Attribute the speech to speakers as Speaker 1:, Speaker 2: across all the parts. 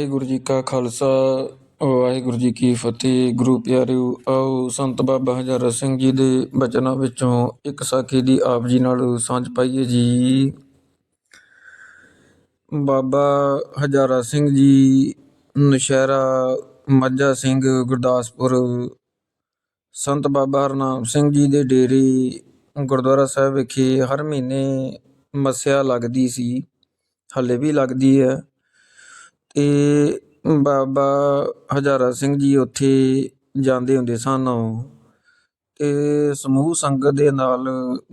Speaker 1: ਵਾਹਿਗੁਰੂ ਜੀ ਕਾ ਖਾਲਸਾ, ਵਾਹਿਗੁਰੂ ਜੀ ਕੀ ਫਤਿਹ। ਗੁਰੂ ਪਿਆਰਿਓ, ਆਓ ਸੰਤ ਬਾਬਾ ਹਜ਼ਾਰਾ ਸਿੰਘ ਜੀ ਦੇ ਬਚਨਾਂ ਵਿੱਚੋਂ ਇੱਕ ਸਾਖੀ ਦੀ ਆਪ ਜੀ ਨਾਲ ਸਾਂਝ ਪਾਈਏ ਜੀ। ਬਾਬਾ ਹਜ਼ਾਰਾ ਸਿੰਘ ਜੀ, ਨਸ਼ਹਿਰਾ ਮੱਝਾ ਸਿੰਘ, ਗੁਰਦਾਸਪੁਰ। ਸੰਤ ਬਾਬਾ ਹਰਨਾਮ ਸਿੰਘ ਜੀ ਦੇ ਡੇਰੇ ਗੁਰਦੁਆਰਾ ਸਾਹਿਬ ਵਿਖੇ ਹਰ ਮਹੀਨੇ ਮੱਸਿਆ ਲੱਗਦੀ ਸੀ, ਹਾਲੇ ਵੀ ਲੱਗਦੀ ਹੈ। ਅਤੇ ਬਾਬਾ ਹਜ਼ਾਰਾ ਸਿੰਘ ਜੀ ਉੱਥੇ ਜਾਂਦੇ ਹੁੰਦੇ ਸਨ ਅਤੇ ਸਮੂਹ ਸੰਗਤ ਦੇ ਨਾਲ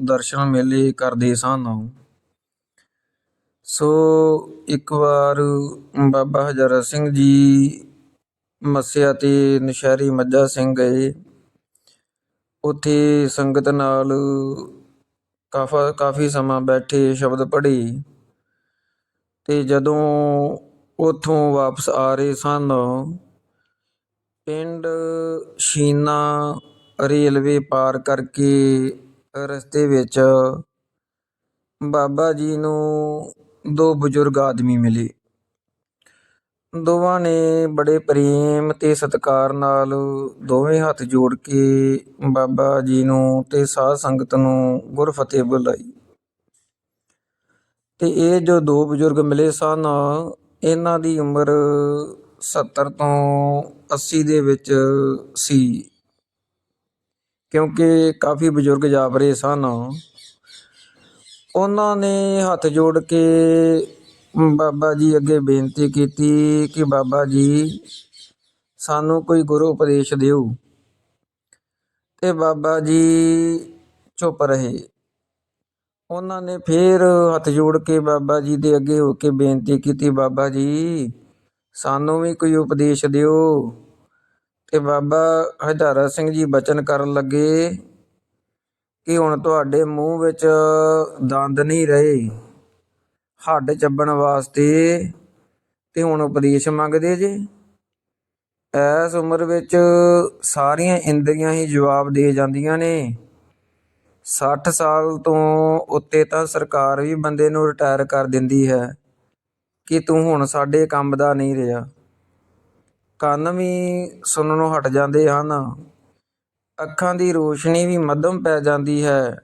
Speaker 1: ਦਰਸ਼ਨ ਮੇਲੇ ਕਰਦੇ ਸਨ ਸੋ ਇੱਕ ਵਾਰ ਬਾਬਾ ਹਜ਼ਾਰਾ ਸਿੰਘ ਜੀ ਮੱਸਿਆ ਤੇ ਨਸ਼ਹਿਰੀ ਮੱਝਾ ਸਿੰਘ ਗਏ। ਉੱਥੇ ਸੰਗਤ ਨਾਲ ਕਾਫਾ, ਕਾਫੀ ਸਮਾਂ ਬੈਠੇ, ਸ਼ਬਦ ਪੜ੍ਹੇ। ਤੇ ਜਦੋਂ ਉੱਥੋਂ ਵਾਪਸ ਆ ਰਹੇ ਸਨ। ਪਿੰਡ ਸ਼ੀਨਾ ਰੇਲਵੇ ਪਾਰ ਕਰਕੇ ਰਸਤੇ ਵਿੱਚ ਬਾਬਾ ਜੀ ਨੂੰ ਦੋ ਬਜ਼ੁਰਗ ਆਦਮੀ ਮਿਲੇ। ਦੋਵਾਂ ਨੇ ਬੜੇ ਪ੍ਰੇਮ ਤੇ ਸਤਿਕਾਰ ਨਾਲ ਦੋਵੇਂ ਹੱਥ ਜੋੜ ਕੇ ਬਾਬਾ ਜੀ ਨੂੰ ਤੇ ਸਾਧ ਸੰਗਤ ਨੂੰ ਗੁਰਫਤਿਹ ਬੁਲਾਈ। ਤੇ ਇਹ ਜੋ ਦੋ ਬਜ਼ੁਰਗ ਮਿਲੇ ਸਨ ਇਹਨਾਂ ਦੀ ਉਮਰ 70 ਤੋਂ 80 ਦੇ ਵਿੱਚ ਸੀ। ਕਿਉਂਕਿ ਕਾਫੀ ਬਜ਼ੁਰਗ ਜਾਪ ਰਹੇ ਸਨ। ਉਹਨਾਂ ਨੇ ਹੱਥ ਜੋੜ ਕੇ ਬਾਬਾ ਜੀ ਅੱਗੇ ਬੇਨਤੀ ਕੀਤੀ ਕਿ ਬਾਬਾ ਜੀ, ਸਾਨੂੰ ਕੋਈ ਗੁਰੂ ਉਪਦੇਸ਼ ਦਿਓ ਤੇ ਬਾਬਾ ਜੀ ਚੁੱਪ ਰਹੇ। ਉਹਨਾਂ ਨੇ ਫੇਰ ਹੱਥ ਜੋੜ ਕੇ ਬਾਬਾ ਜੀ ਦੇ ਅੱਗੇ ਹੋ ਕੇ ਬੇਨਤੀ ਕੀਤੀ, ਬਾਬਾ ਜੀ, ਸਾਨੂੰ ਵੀ ਕੋਈ ਉਪਦੇਸ਼ ਦਿਓ। ਤੇ ਬਾਬਾ ਹਜ਼ਾਰਾ ਸਿੰਘ ਜੀ ਬਚਨ ਕਰਨ ਲੱਗੇ ਕਿ ਹੁਣ ਤੁਹਾਡੇ ਮੂੰਹ ਵਿੱਚ ਦੰਦ ਨਹੀਂ ਰਹੇ, ਹੱਡ ਚੱਬਣ ਵਾਸਤੇ ਤੇ ਹੁਣ ਉਪਦੇਸ਼ ਮੰਗਦੇ ਜੇ। ਐਸ ਉਮਰ ਵਿੱਚ ਸਾਰੀਆਂ ਇੰਦਰੀਆਂ ਹੀ ਜਵਾਬ ਦੇ ਜਾਂਦੀਆਂ ਨੇ। ਸੱਠ ਸਾਲ ਤੋਂ ਉੱਤੇ ਤਾਂ ਸਰਕਾਰ ਵੀ ਬੰਦੇ ਨੂੰ ਰਿਟਾਇਰ ਕਰ ਦਿੰਦੀ ਹੈ। ਕਿ ਤੂੰ ਹੁਣ ਸਾਡੇ ਕੰਮ ਦਾ ਨਹੀਂ ਰਿਹਾ। ਕੰਨ ਵੀ ਸੁਣਨੋਂ ਹਟ ਜਾਂਦੇ ਹਨ। ਅੱਖਾਂ ਦੀ ਰੋਸ਼ਨੀ ਵੀ ਮੱਧਮ ਪੈ ਜਾਂਦੀ ਹੈ।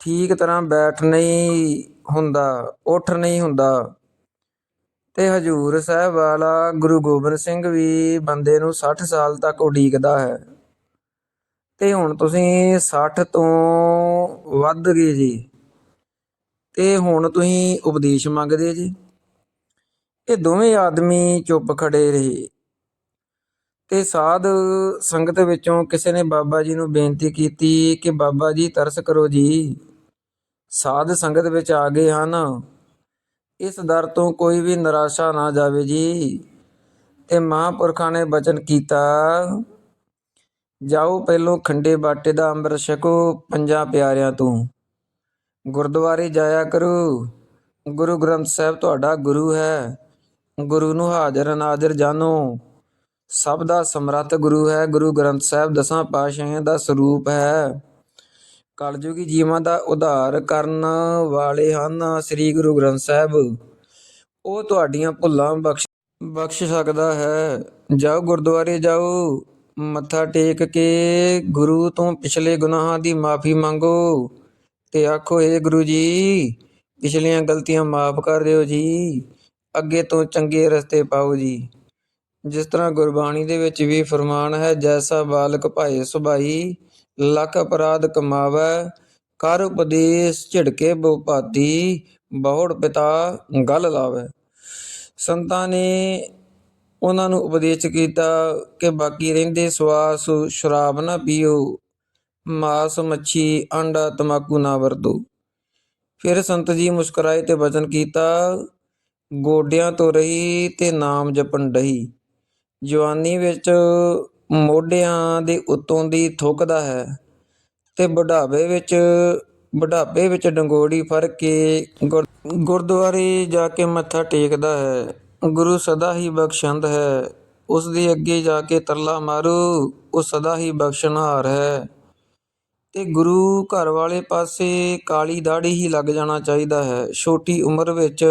Speaker 1: ਠੀਕ ਤਰ੍ਹਾਂ ਬੈਠ ਨਹੀਂ ਹੁੰਦਾ, ਉੱਠ ਨਹੀਂ ਹੁੰਦਾ। ਤੇ ਹਜੂਰ ਸਾਹਿਬ ਵਾਲਾ ਗੁਰੂ ਗੋਬਿੰਦ ਸਿੰਘ ਵੀ ਬੰਦੇ ਨੂੰ 60 ਸਾਲ ਤੱਕ ਉਡੀਕਦਾ ਹੈ। ਤੇ ਹੁਣ ਤੁਸੀਂ 60 ਤੋਂ ਵੱਧ ਗਏ ਜੀ। ਤੇ ਹੁਣ ਤੁਸੀਂ ਉਪਦੇਸ਼ ਮੰਗਦੇ ਜੀ। ਇਹ ਦੋਵੇਂ ਆਦਮੀ ਚੁੱਪ ਖੜੇ ਰਹੇ। ਤੇ ਸਾਧ ਸੰਗਤ ਵਿੱਚੋਂ ਕਿਸੇ ਨੇ ਬਾਬਾ ਜੀ ਨੂੰ ਬੇਨਤੀ ਕੀਤੀ ਕਿ ਬਾਬਾ ਜੀ ਤਰਸ ਕਰੋ ਜੀ। ਸਾਧ ਸੰਗਤ ਵਿੱਚ ਆ ਗਏ ਹਨ। ਇਸ ਦਰ ਤੋਂ ਕੋਈ ਵੀ ਨਿਰਾਸ਼ਾ ਨਾ ਜਾਵੇ ਜੀ। ਤੇ ਮਹਾਂਪੁਰਖਾਂ ਨੇ ਬਚਨ ਕੀਤਾ ਜਾਓ ਪਹਿਲੋਂ ਖੰਡੇ ਬਾਟੇ ਦਾ ਅੰਮ੍ਰਿਤ ਛਕੋ ਪੰਜਾਂ ਪਿਆਰਿਆਂ ਤੋਂ। ਗੁਰਦੁਆਰੇ ਜਾਇਆ ਕਰੋ। ਗੁਰੂ ਗ੍ਰੰਥ ਸਾਹਿਬ ਤੁਹਾਡਾ ਗੁਰੂ ਹੈ। ਗੁਰੂ ਨੂੰ ਹਾਜ਼ਰ ਨਾਜ਼ਰ ਜਾਣੋ। ਸਭ ਦਾ ਸਮਰੱਥ ਗੁਰੂ ਹੈ। ਗੁਰੂ ਗ੍ਰੰਥ ਸਾਹਿਬ ਦਸਾਂ ਪਾਤਸ਼ਾਹਾਂ ਦਾ ਸਰੂਪ ਹੈ। ਕਲਯੁਗੀ ਜੀਵਾਂ ਦਾ ਉਧਾਰ ਕਰਨ ਵਾਲੇ ਹਨ ਸ੍ਰੀ ਗੁਰੂ ਗ੍ਰੰਥ ਸਾਹਿਬ। ਉਹ ਤੁਹਾਡੀਆਂ ਭੁੱਲਾਂ ਬਖਸ਼ ਬਖਸ਼ ਸਕਦਾ ਹੈ। ਜਾਓ ਗੁਰਦੁਆਰੇ ਜਾਓ। ਮੱਥਾ ਟੇਕ ਕੇ ਗੁਰੂ ਤੋਂ ਪਿਛਲੇ ਗੁਨਾਹਾਂ ਦੀ ਮਾਫੀ ਮੰਗੋ ਤੇ ਆਖੋ ਏ ਗੁਰੂ ਜੀ, ਪਿਛਲੀਆਂ ਗਲਤੀਆਂ ਮਾਫ ਕਰ ਦਿਓ ਜੀ, ਅੱਗੇ ਤੋਂ ਚੰਗੇ ਰਸਤੇ ਪਾਓ ਜੀ। ਜਿਸ ਤਰ੍ਹਾਂ ਗੁਰਬਾਣੀ ਦੇ ਵਿੱਚ ਵੀ ਫਰਮਾਨ ਹੈ, ਜੈਸਾ ਬਾਲਕ ਭਾਏ ਸੁਭਾਈ, ਲੱਖ ਅਪਰਾਧ ਕਮਾਵੈ, ਕਰ ਉਪਦੇਸ਼ ਝਿੜਕੇ ਬੋ ਭਾਤੀ, ਬਹੁੜ ਪਿਤਾ ਗਲ ਲਾਵੇ। ਸੰਤਾਂ ਨੇ ਉਹਨਾਂ ਨੂੰ ਉਪਦੇਸ਼ ਕੀਤਾ ਕਿ ਬਾਕੀ ਰਹਿੰਦੇ ਸਵਾਸ, ਸ਼ਰਾਬ ਨਾ ਪੀਓ, ਮਾਸ, ਮੱਛੀ, ਅੰਡਾ, ਤਮਾਕੂ ਨਾ ਵਰਤੋ। ਫਿਰ ਸੰਤ ਜੀ ਮੁਸਕਰਾਏ ਤੇ ਵਚਨ ਕੀਤਾ, ਗੋਡਿਆਂ ਤੋਂ ਰਹੀ ਤੇ ਨਾਮ ਜਪਣ ਡਹੀ। ਜਵਾਨੀ ਵਿੱਚ ਮੋਢਿਆਂ ਦੇ ਉੱਤੋਂ ਦੀ ਥੁੱਕਦਾ ਹੈ ਤੇ ਬੁਢਾਪੇ ਵਿੱਚ ਬੁਢਾਪੇ ਵਿੱਚ ਡੰਗੋੜੀ ਫੜ ਕੇ ਗੁਰ- ਗੁਰਦੁਆਰੇ ਜਾ ਕੇ ਮੱਥਾ ਟੇਕਦਾ ਹੈ। ਗੁਰੂ ਸਦਾ ਹੀ ਬਖਸ਼ੰਦ ਹੈ। ਉਸ ਦੇ ਅੱਗੇ ਜਾ ਕੇ ਤਰਲਾ ਮਾਰੂ, ਉਹ ਸਦਾ ਹੀ ਬਖਸ਼ਣਹਾਰ ਹੈ। ਤੇ ਗੁਰੂ ਘਰ ਵਾਲੇ ਪਾਸੇ ਕਾਲੀ ਦਾੜੀ ਹੀ ਲੱਗ ਜਾਣਾ ਚਾਹੀਦਾ ਹੈ। ਛੋਟੀ ਉਮਰ ਵਿੱਚ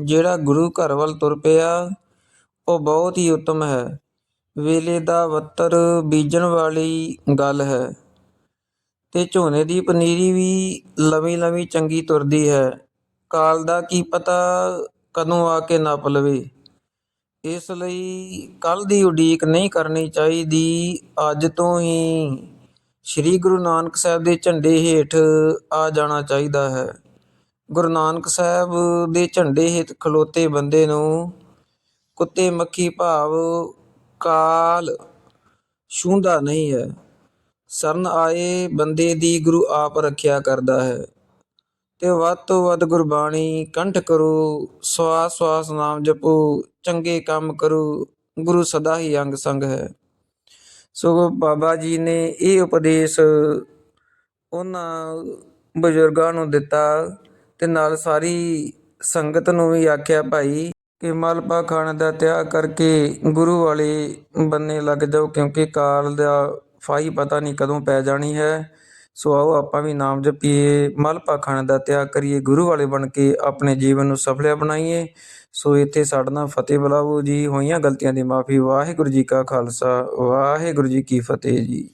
Speaker 1: ਜਿਹੜਾ ਗੁਰੂ ਘਰ ਵੱਲ ਤੁਰ ਪਿਆ, ਉਹ ਬਹੁਤ ਹੀ ਉੱਤਮ ਹੈ। ਵੇਲੇ ਦਾ ਵੱਤਰ ਬੀਜਣ ਵਾਲੀ ਗੱਲ ਹੈ। ਤੇ ਝੋਨੇ ਦੀ ਪਨੀਰੀ ਵੀ ਲਵੀ ਲਵੀ ਚੰਗੀ ਤੁਰਦੀ ਹੈ। ਕਾਲ ਦਾ ਕੀ ਪਤਾ ਕਦੋਂ ਆ ਕੇ ਨੱਪ ਲਵੇ। ਇਸ ਲਈ ਕੱਲ ਦੀ ਉਡੀਕ ਨਹੀਂ ਕਰਨੀ ਚਾਹੀਦੀ। ਅੱਜ ਤੋਂ ਹੀ ਸ੍ਰੀ ਗੁਰੂ ਨਾਨਕ ਸਾਹਿਬ ਦੇ ਝੰਡੇ ਹੇਠ ਆ ਜਾਣਾ ਚਾਹੀਦਾ ਹੈ। ਗੁਰੂ ਨਾਨਕ ਸਾਹਿਬ ਦੇ ਝੰਡੇ ਹੇਠ ਖਲੋਤੇ ਬੰਦੇ ਨੂੰ ਕੁੱਤੇ ਮੱਖੀ ਭਾਵ ਕਾਲ ਛੂੰਹਦਾ ਨਹੀਂ ਹੈ। ਸਰਨ ਆਏ ਬੰਦੇ ਦੀ ਗੁਰੂ ਆਪ ਰੱਖਿਆ ਕਰਦਾ ਹੈ। ਅਤੇ ਵੱਧ ਤੋਂ ਵੱਧ ਗੁਰਬਾਣੀ ਕੰਠ ਕਰੋ ਸਵਾਸ ਸਵਾਸ ਨਾਮ ਜਪੋ, ਚੰਗੇ ਕੰਮ ਕਰੋ, ਗੁਰੂ ਸਦਾ ਹੀ ਅੰਗ ਸੰਗ ਹੈ। ਸੋ ਬਾਬਾ ਜੀ ਨੇ ਇਹ ਉਪਦੇਸ਼ ਉਹਨਾਂ ਬਜ਼ੁਰਗਾਂ ਨੂੰ ਦਿੱਤਾ ਤੇ ਨਾਲ ਸਾਰੀ ਸੰਗਤ ਨੂੰ ਵੀ ਆਖਿਆ, ਭਾਈ, ਕਿ ਮਲਪਾ ਖਾਣ ਦਾ ਤਿਆਗ ਕਰਕੇ ਗੁਰੂ ਵਾਲੇ ਬੰਨੇ ਲੱਗ ਜਾਓ, ਕਿਉਂਕਿ ਕਾਲ ਦਾ ਫਾਈ ਪਤਾ ਨਹੀਂ ਕਦੋਂ ਪੈ ਜਾਣੀ ਹੈ। ਸੋ ਆਓ ਆਪਾਂ ਵੀ ਨਾਮ ਜਪੀਏ ਮਲਪਾ ਖਾਣ ਦਾ ਤਿਆਗ ਕਰੀਏ, ਗੁਰੂ ਵਾਲੇ ਬਣ ਕੇ ਆਪਣੇ ਜੀਵਨ ਨੂੰ ਸਫਲਿਆ ਬਣਾਈਏ। ਸੋ ਇੱਥੇ ਸਾਡੇ ਨਾਲ ਫਤਿਹ ਬੁਲਾਵੋ ਜੀ। ਹੋਈਆਂ ਗਲਤੀਆਂ ਦੀ ਮਾਫੀ। ਵਾਹਿਗੁਰੂ ਜੀ ਕਾ ਖਾਲਸਾ, ਵਾਹਿਗੁਰੂ ਜੀ ਕੀ ਫਤਿਹ ਜੀ।